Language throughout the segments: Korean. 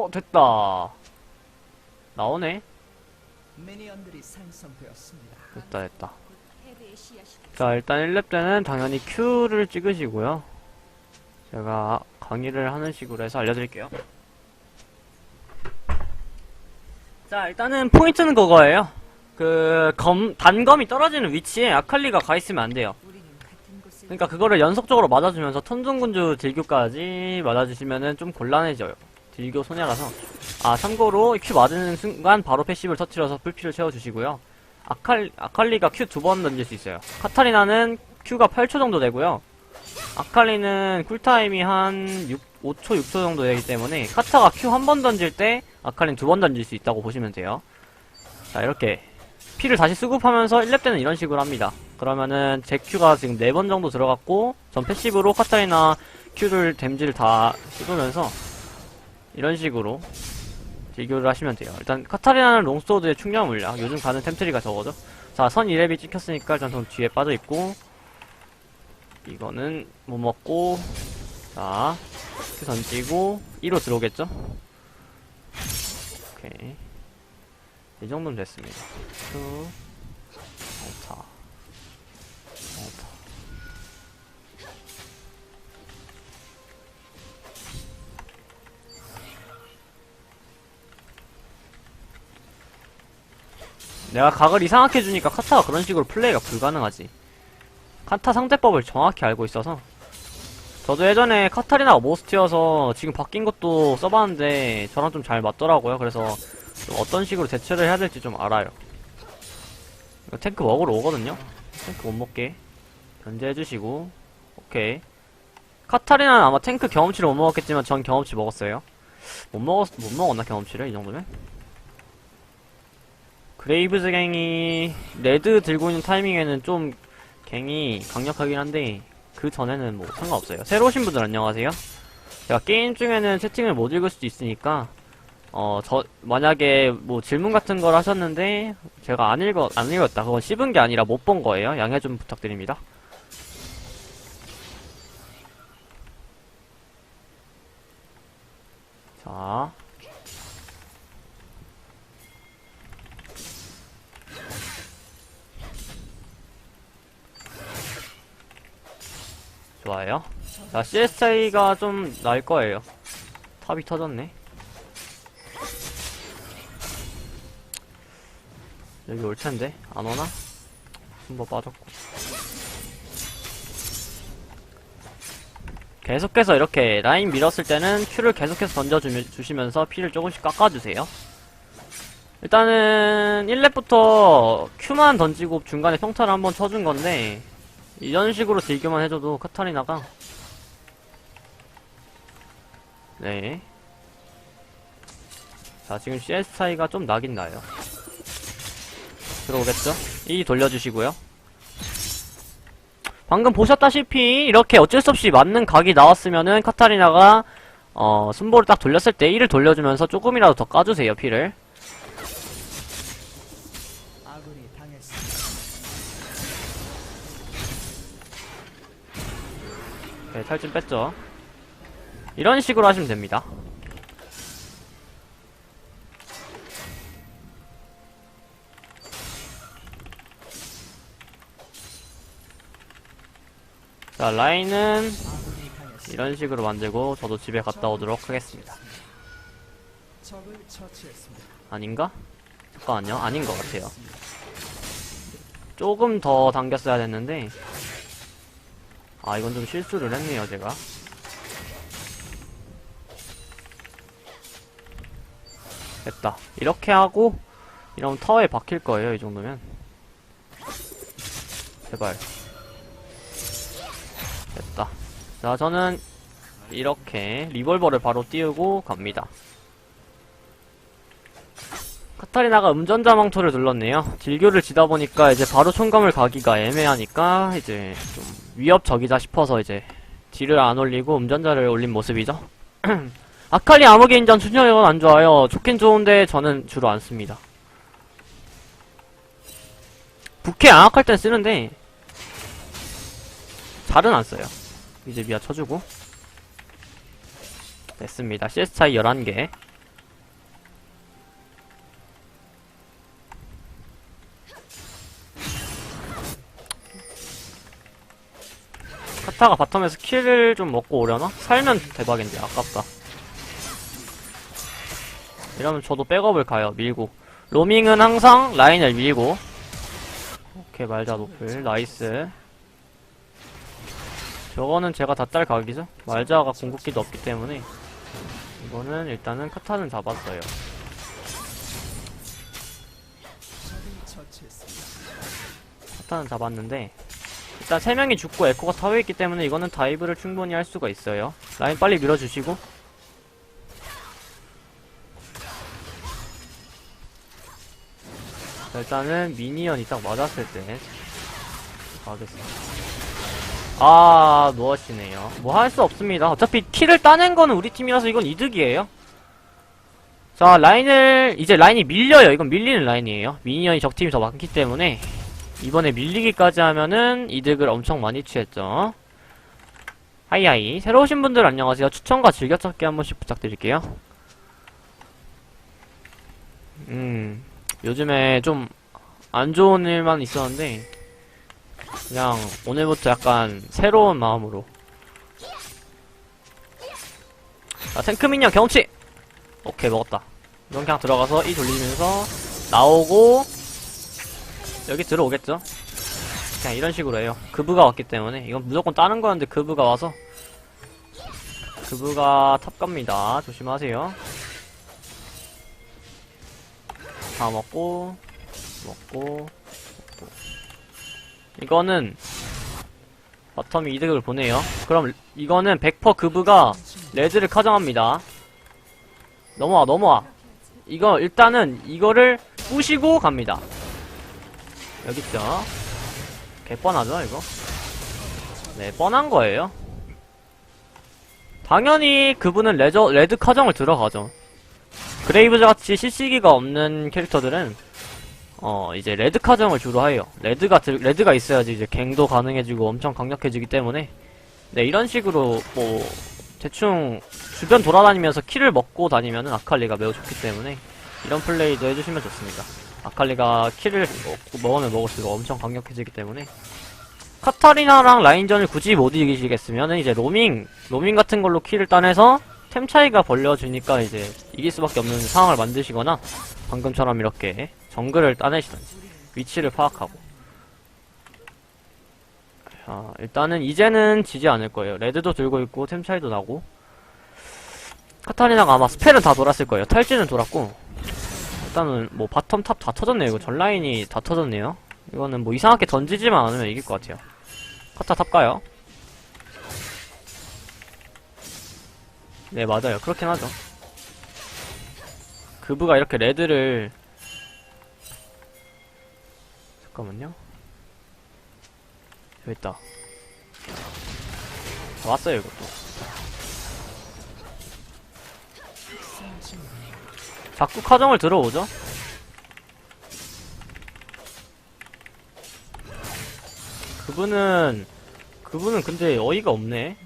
어, 됐다. 나오네? 됐다, 됐다. 자, 일단 1렙 때는 당연히 Q를 찍으시고요. 제가 강의를 하는 식으로 해서 알려드릴게요. 자, 일단은 포인트는 그거예요. 그, 검, 단검이 떨어지는 위치에 아칼리가 가 있으면 안 돼요. 그러니까 그거를 연속적으로 맞아주면서 톤중군주 딜교까지 맞아주시면은 좀 곤란해져요. 딜교 소녀라서. 아, 참고로 Q 맞은 순간 바로 패시브를 터트려서 풀피를 채워주시고요. 아칼, 아칼리가 Q 두 번 던질 수 있어요. 카타리나는 Q가 8초 정도 되고요. 아칼리는 쿨타임이 한 6, 5초, 6초 정도 되기 때문에 카타가 Q 한 번 던질 때 아칼리는 두번 던질 수 있다고 보시면 돼요. 자, 이렇게 피를 다시 수급하면서 1렙 때는 이런 식으로 합니다. 그러면은 제 Q가 지금 4번 정도 들어갔고 전 패시브로 카타리나 Q를 댐지를 다 씹으면서 이런 식으로 딜교를 하시면 돼요. 일단 카타리나는 롱소드의 충격 물량 요즘 가는 템트리가 저거죠. 자, 선 2렙이 찍혔으니까 일단 전 뒤에 빠져 있고 이거는 못 먹고 자, Q 던지고 2로 들어오겠죠? 오케이. 이 정도면 됐습니다. Q 내가 각을 이상하게 주니까 카타가 그런 식으로 플레이가 불가능하지. 카타 상대법을 정확히 알고 있어서. 저도 예전에 카타리나가 모스트여서 지금 바뀐 것도 써봤는데 저랑 좀 잘 맞더라고요. 그래서 좀 어떤 식으로 대처를 해야 될지 좀 알아요. 탱크 먹으러 오거든요? 탱크 못 먹게. 견제해주시고. 오케이. 카타리나는 아마 탱크 경험치를 못 먹었겠지만 전 경험치 먹었어요. 못 먹었, 못 먹었나 경험치를? 이 정도면? 그레이브즈 갱이 레드 들고 있는 타이밍에는 좀 갱이 강력하긴 한데 그 전에는 뭐 상관없어요. 새로 오신 분들 안녕하세요. 제가 게임 중에는 채팅을 못 읽을 수도 있으니까 어 저 만약에 뭐 질문 같은 걸 하셨는데 제가 안 읽어 안 읽었다 그건 씹은 게 아니라 못 본 거예요. 양해 좀 부탁드립니다. 자 좋아요. 자, CSI가 좀 나을 거예요. 탑이 터졌네. 여기 올 텐데 안 오나? 한번 빠졌고. 계속해서 이렇게 라인 밀었을 때는 Q를 계속해서 던져주시면서 피를 조금씩 깎아주세요. 일단은 1렙부터 Q만 던지고 중간에 평타를 한번 쳐준 건데 이런 식으로 딜교만 해줘도 카타리나가 네. 자, 지금 CS 차이가 좀 나긴 나요. 들어오겠죠? 이 돌려주시고요. 방금 보셨다시피 이렇게 어쩔 수 없이 맞는 각이 나왔으면은 카타리나가 어, 순보를 딱 돌렸을 때 1을 돌려주면서 조금이라도 더 까주세요, 피를. 네, 탈진 뺐죠. 이런 식으로 하시면 됩니다. 자, 라인은. 이런 식으로 만들고 저도 집에 갔다 오도록 하겠습니다. 아닌가? 잠깐만요. 아닌 것 같아요. 조금 더 당겼어야 됐는데 아 이건 좀 실수를 했네요 제가. 됐다. 이렇게 하고 이러면 터에 박힐 거예요 이 정도면. 제발. 됐다. 자 저는 이렇게 리볼버를 바로 띄우고 갑니다. 카타리나가 음전자 망토를 눌렀네요. 딜교를 지다 보니까 이제 바로 총감을 가기가 애매하니까 이제 좀 위협적이다 싶어서 이제 딜을 안 올리고 음전자를 올린 모습이죠. 아칼리 아무개인전 순혈력은 안 좋아요. 좋긴 좋은데 저는 주로 안 씁니다. 부캐 양악할 땐 쓰는데 잘은 안 써요. 이제 미아 쳐주고 됐습니다. CS 차이 11개 카타가 바텀에서 킬을 좀 먹고 오려나? 살면 대박인데 아깝다. 이러면 저도 백업을 가요 밀고. 로밍은 항상 라인을 밀고. 오케이 말자 노플. 나이스. 저거는 제가 다 딸 각이죠? 말자가 궁극기도 없기 때문에. 이거는 일단은 카타는 잡았어요. 카타는 잡았는데 일단 3명이 죽고 에코가 타워에 있기 때문에 이거는 다이브를 충분히 할 수가 있어요. 라인 빨리 밀어주시고. 자, 일단은 미니언이 딱 맞았을 때 가겠습니다. 아 무엇이네요. 뭐 할 수 없습니다. 어차피 킬을 따낸 거는 우리 팀이라서 이건 이득이에요. 자 라인을 이제 라인이 밀려요. 이건 밀리는 라인이에요. 미니언이 적팀이 더 많기 때문에 이번에 밀리기까지 하면은 이득을 엄청 많이 취했죠. 하이하이. 새로 오신 분들 안녕하세요. 추천과 즐겨찾기 한 번씩 부탁드릴게요. 음, 요즘에 좀 안 좋은 일만 있었는데, 그냥 오늘부터 약간 새로운 마음으로. 자, 탱크민형 경치! 오케이, 먹었다. 이건 그냥 들어가서 이 돌리면서 나오고, 여기 들어오겠죠? 그냥 이런 식으로 해요. 그브가 왔기 때문에 이건 무조건 따는 거였는데 그브가 와서 그브가 탑 갑니다. 조심하세요. 다 먹고 먹고 먹고 이거는 바텀이 이득을 보내요. 그럼 이거는 100% 그브가 레드를 가정합니다. 넘어와 넘어와. 이거 일단은 이거를 부시고 갑니다. 여기 있죠. 개 뻔하죠, 이거? 네, 뻔한 거예요. 당연히 그분은 레저, 레드 카정을 들어가죠. 그레이브즈 같이 CC기가 없는 캐릭터들은, 어, 이제 레드 카정을 주로 해요. 레드가, 들, 레드가 있어야지 이제 갱도 가능해지고 엄청 강력해지기 때문에, 네, 이런 식으로, 뭐, 대충, 주변 돌아다니면서 킬을 먹고 다니면은 아칼리가 매우 좋기 때문에, 이런 플레이도 해주시면 좋습니다. 아칼리가 킬을 먹- 먹으면 먹을수록 엄청 강력해지기 때문에 카타리나랑 라인전을 굳이 못 이기시겠으면 이제 로밍 로밍 같은 걸로 킬을 따내서 템 차이가 벌려주니까 이제 이길 수밖에 없는 상황을 만드시거나 방금처럼 이렇게 정글을 따내시던지 위치를 파악하고. 자, 일단은 이제는 지지 않을 거예요. 레드도 들고 있고 템 차이도 나고. 카타리나가 아마 스펠은 다 돌았을 거예요. 탈진은 돌았고 일단은 뭐 바텀 탑 다 터졌네요. 이거 전 라인이 다 터졌네요. 이거는 뭐 이상하게 던지지만 않으면 이길 것 같아요. 카타 탑 가요. 네 맞아요. 그렇긴 하죠. 그브가 이렇게 레드를 잠깐만요. 여기 있다. 왔어요 이것도. 자꾸 카정을 들어오죠? 그분은 그분은 근데 어이가 없네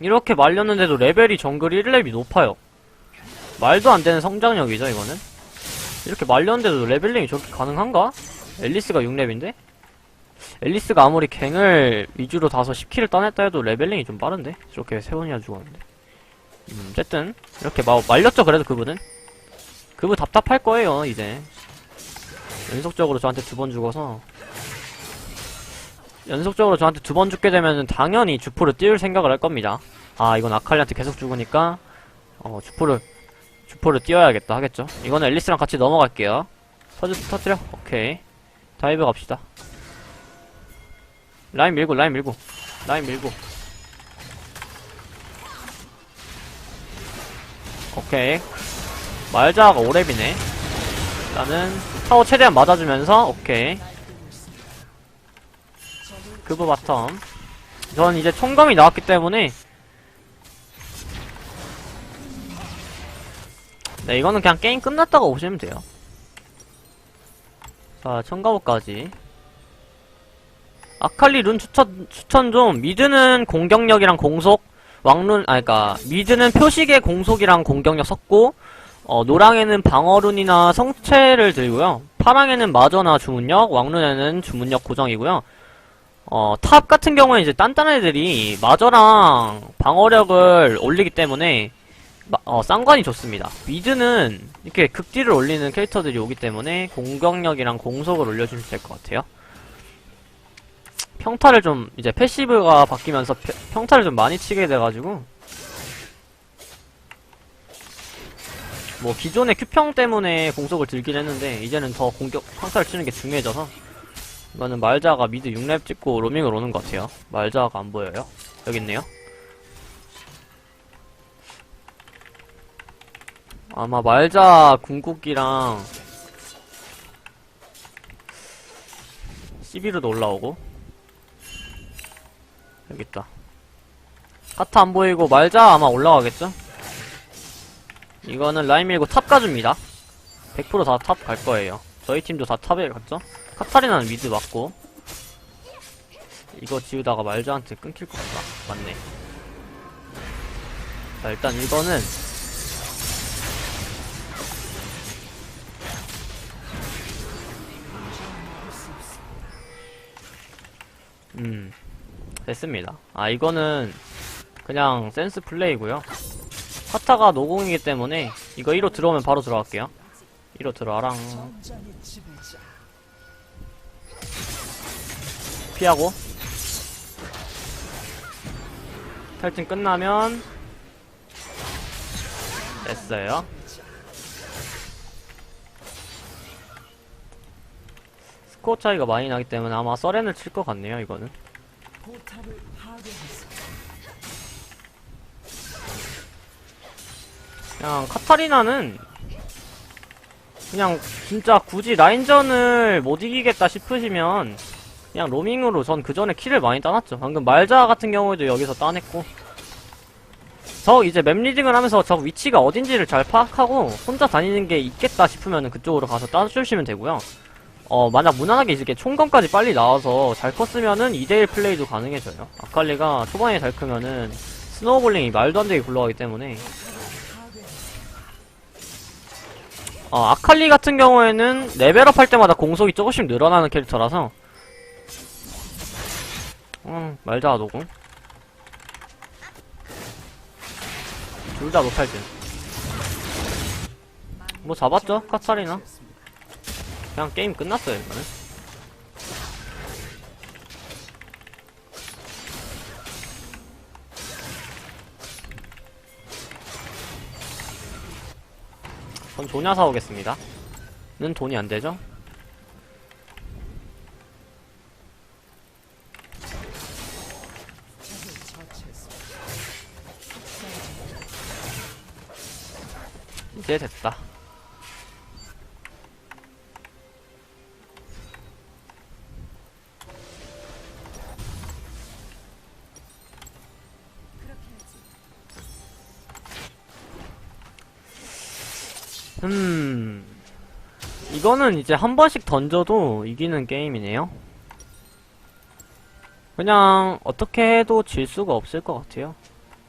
이렇게 말렸는데도 레벨이 정글 1렙이 높아요 말도 안 되는 성장력이죠 이거는 이렇게 말렸는데도 레벨링이 저렇게 가능한가? 앨리스가 6렙인데? 앨리스가 아무리 갱을 위주로 다서 10킬을 따냈다 해도 레벨링이 좀 빠른데? 저렇게 세 번이나 죽었는데 음, 어쨌든 이렇게 마, 말렸죠 그래도 그분은 그분 답답할 거예요, 이제. 연속적으로 저한테 두 번 죽어서. 연속적으로 저한테 두 번 죽게 되면은 당연히 주포를 띄울 생각을 할 겁니다. 아, 이건 아칼리한테 계속 죽으니까, 어, 주포를, 주포를 띄워야겠다 하겠죠. 이거는 앨리스랑 같이 넘어갈게요. 터즈, 터뜨려? 오케이. 다이브 갑시다. 라인 밀고, 라인 밀고. 라인 밀고. 오케이. 말자가 오랩이네. 일단은 타워 최대한 맞아주면서 오케이. 그브 바텀. 전 이제 총검이 나왔기 때문에 네 이거는 그냥 게임 끝났다고 보시면 돼요. 자 청가보까지. 아칼리 룬 추천 추천 좀 미드는 공격력이랑 공속 왕룬 아 그니까 미드는 표식의 공속이랑 공격력 섞고 어, 노랑에는 방어룬이나 성체를 들고요. 파랑에는 마저나 주문력, 왕룬에는 주문력 고정이고요. 어, 탑 같은 경우에 이제 단단한 애들이 마저랑 방어력을 올리기 때문에 마- 어, 쌍관이 좋습니다. 미드는 이렇게 극딜을 올리는 캐릭터들이 오기 때문에 공격력이랑 공속을 올려주면 될 것 같아요. 평타를 좀 이제 패시브가 바뀌면서 펴- 평타를 좀 많이 치게 돼가지고 뭐 기존의 큐평 때문에 공속을 들긴 했는데 이제는 더 공격 평타를 치는 게 중요해져서 이거는 말자가 미드 6렙 찍고 로밍을 오는 것 같아요. 말자가 안 보여요. 여기 있네요. 아마 말자 궁극기랑 11호도 올라오고 여기 있다. 카타 안 보이고 말자 아마 올라가겠죠? 이거는 라인 밀고 탑 가줍니다. 100%다 탑 갈 거예요. 저희 팀도 다 탑에 갔죠? 카타리나는 미드 맞고 이거 지우다가 말자한테 끊길 것 같다. 맞네. 자, 일단 이거는 음 됐습니다. 아 이거는 그냥 센스 플레이고요. 카타가 노공이기 때문에 이거 1호 들어오면 바로 들어갈게요. 1호 들어와랑. 피하고 탈진 끝나면 됐어요. 스코어 차이가 많이 나기 때문에 아마 서렌을 칠 것 같네요, 이거는. 그냥 카타리나는 그냥 진짜 굳이 라인전을 못 이기겠다 싶으시면 그냥 로밍으로 전 그 전에 킬을 많이 따놨죠. 방금 말자 같은 경우에도 여기서 따냈고 저 이제 맵 리딩을 하면서 저 위치가 어딘지를 잘 파악하고 혼자 다니는 게 있겠다 싶으면 그쪽으로 가서 따주시면 되고요. 어 만약 무난하게 이렇게 총검까지 빨리 나와서 잘 컸으면은 2대1 플레이도 가능해져요. 아칼리가 초반에 잘 크면은 스노우볼링이 말도 안 되게 굴러가기 때문에 어, 아칼리 같은 경우에는 레벨업 할 때마다 공속이 조금씩 늘어나는 캐릭터라서. 음, 말자 노공 둘다 노탈진 뭐 잡았죠? 카타리나? 그냥 게임 끝났어요 이거는 전 조냐 사오겠습니다 는 돈이 안 되죠? 이제 됐다. 음, 이거는 이제 한 번씩 던져도 이기는 게임이네요. 그냥 어떻게 해도 질 수가 없을 것 같아요.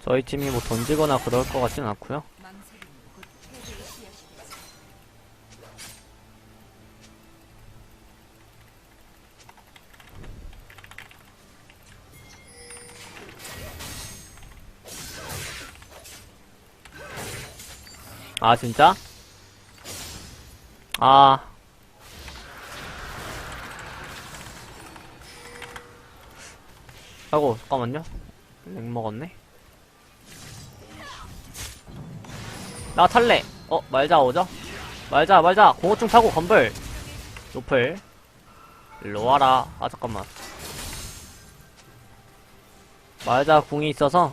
저희 팀이 뭐 던지거나 그럴 것 같진 않고요. 아 진짜? 아. 아이고 잠깐만요. 렉 먹었네. 나 탈래. 어 말자 오죠? 말자 말자. 공호충 타고 건불 노플. 일로 와라. 아 잠깐만. 말자 궁이 있어서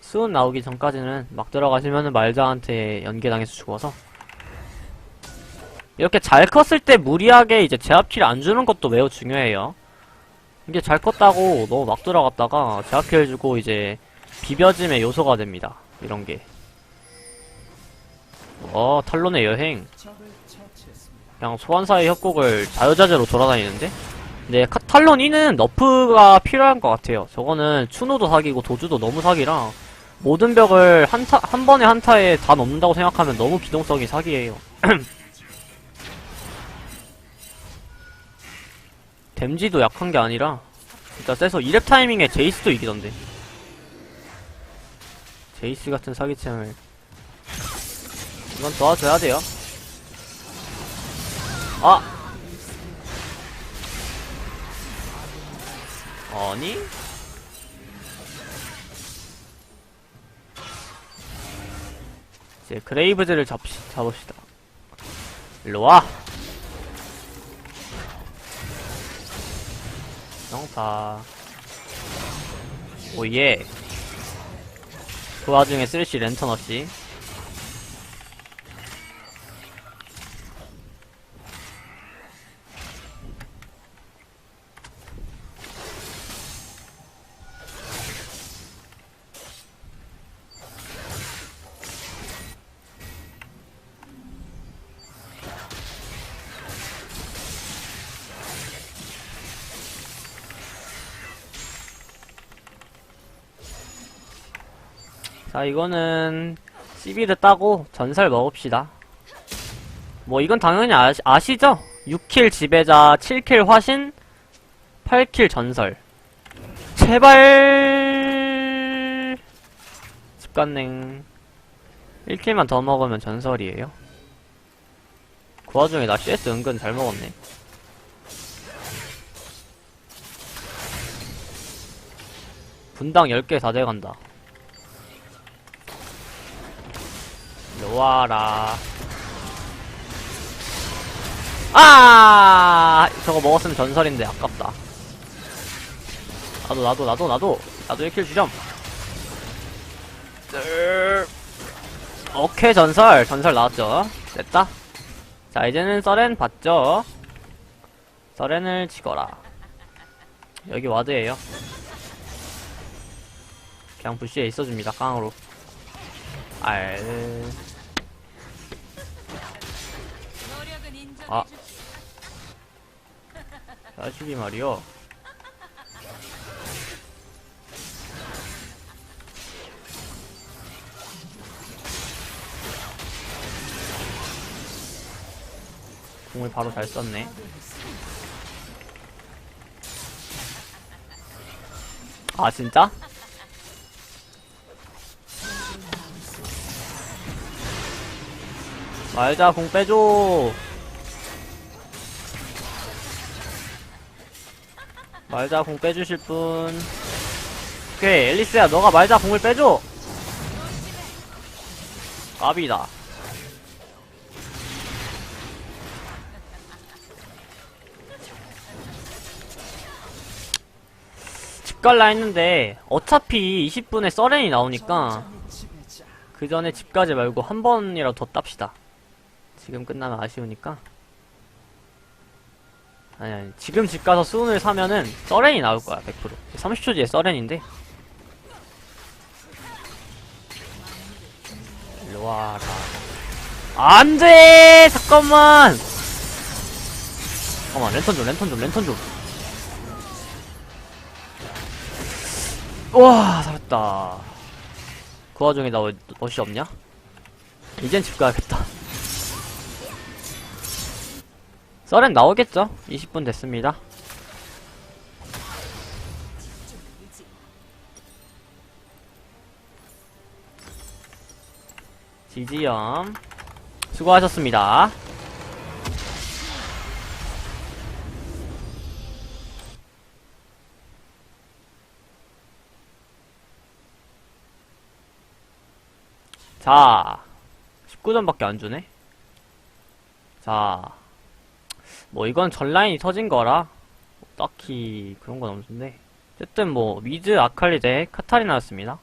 수은 나오기 전까지는 막 들어가시면은 말자한테 연계당해서 죽어서 이렇게 잘 컸을 때 무리하게 이제 제압킬 안 주는 것도 매우 중요해요. 이게 잘 컸다고 너무 막 들어갔다가 제압킬 주고 이제 비벼짐의 요소가 됩니다. 이런 게. 어, 탈론의 여행. 그냥 소환사의 협곡을 자유자재로 돌아다니는데? 근데 카- 탈론 2는 너프가 필요한 것 같아요. 저거는 추노도 사기고 도주도 너무 사기라 모든 벽을 한, 타, 한 번에 한 타에 다 넘는다고 생각하면 너무 기동성이 사기예요. 댐지도 약한 게 아니라 진짜 세서 2렙 타이밍에 제이스도 이기던데. 제이스 같은 사기챔을. 이건 도와줘야 돼요. 아! 아니? 이제 그레이브즈를 잡, 잡읍시다. 일로와! 영타. 오예. 그 와중에 쓰레쉬 랜턴 없이. 자, 이거는, CB를 따고 전설 먹읍시다. 뭐, 이건 당연히 아시, 아시죠? 6킬 지배자, 7킬 화신, 8킬 전설. 제발! 집간냉. 1킬만 더 먹으면 전설이에요. 그 와중에 나 CS 은근 잘 먹었네. 분당 10개 다 돼간다. 놓아라. 아! 저거 먹었으면 전설인데 아깝다. 나도 나도 나도 나도 나도 1킬 주점. 뜰. 오케이 전설 전설 나왔죠. 됐다. 자 이제는 서렌 봤죠. 서렌을 찍어라. 여기 와드예요. 그냥 부시에 있어줍니다 깡으로. 알. 아. 자식이 말이요. 공을 바로 잘 썼네. 아, 진짜? 말자, 공 빼줘! 말자, 공 빼주실 분. 오케이, 앨리스야, 너가 말자, 공을 빼줘! 까비다. 집 갈라 했는데, 어차피 20분에 서렌이 나오니까. 그 전에 집 가지 말고 한 번이라도 더 땁시다. 지금 끝나면 아쉬우니까. 아니, 아니. 지금 집 가서 수운을 사면은 서렌이 나올 거야, 100%. 30초 뒤에 서렌인데. 일로 와라. 안 돼! 잠깐만! 잠깐만, 랜턴 좀, 랜턴 좀, 랜턴 좀. 와, 살았다. 그 와중에 나 왜 멋이 없냐? 이젠 집 가야겠다. 썰엔 나오겠죠? 20분 됐습니다. 지지염 수고하셨습니다. 자, 19점밖에 안 주네? 자, 뭐 이건 전라인이 터진 거라, 딱히 그런 건 없는데. 어쨌든 뭐, 미드 아칼리 대 카타리나였습니다.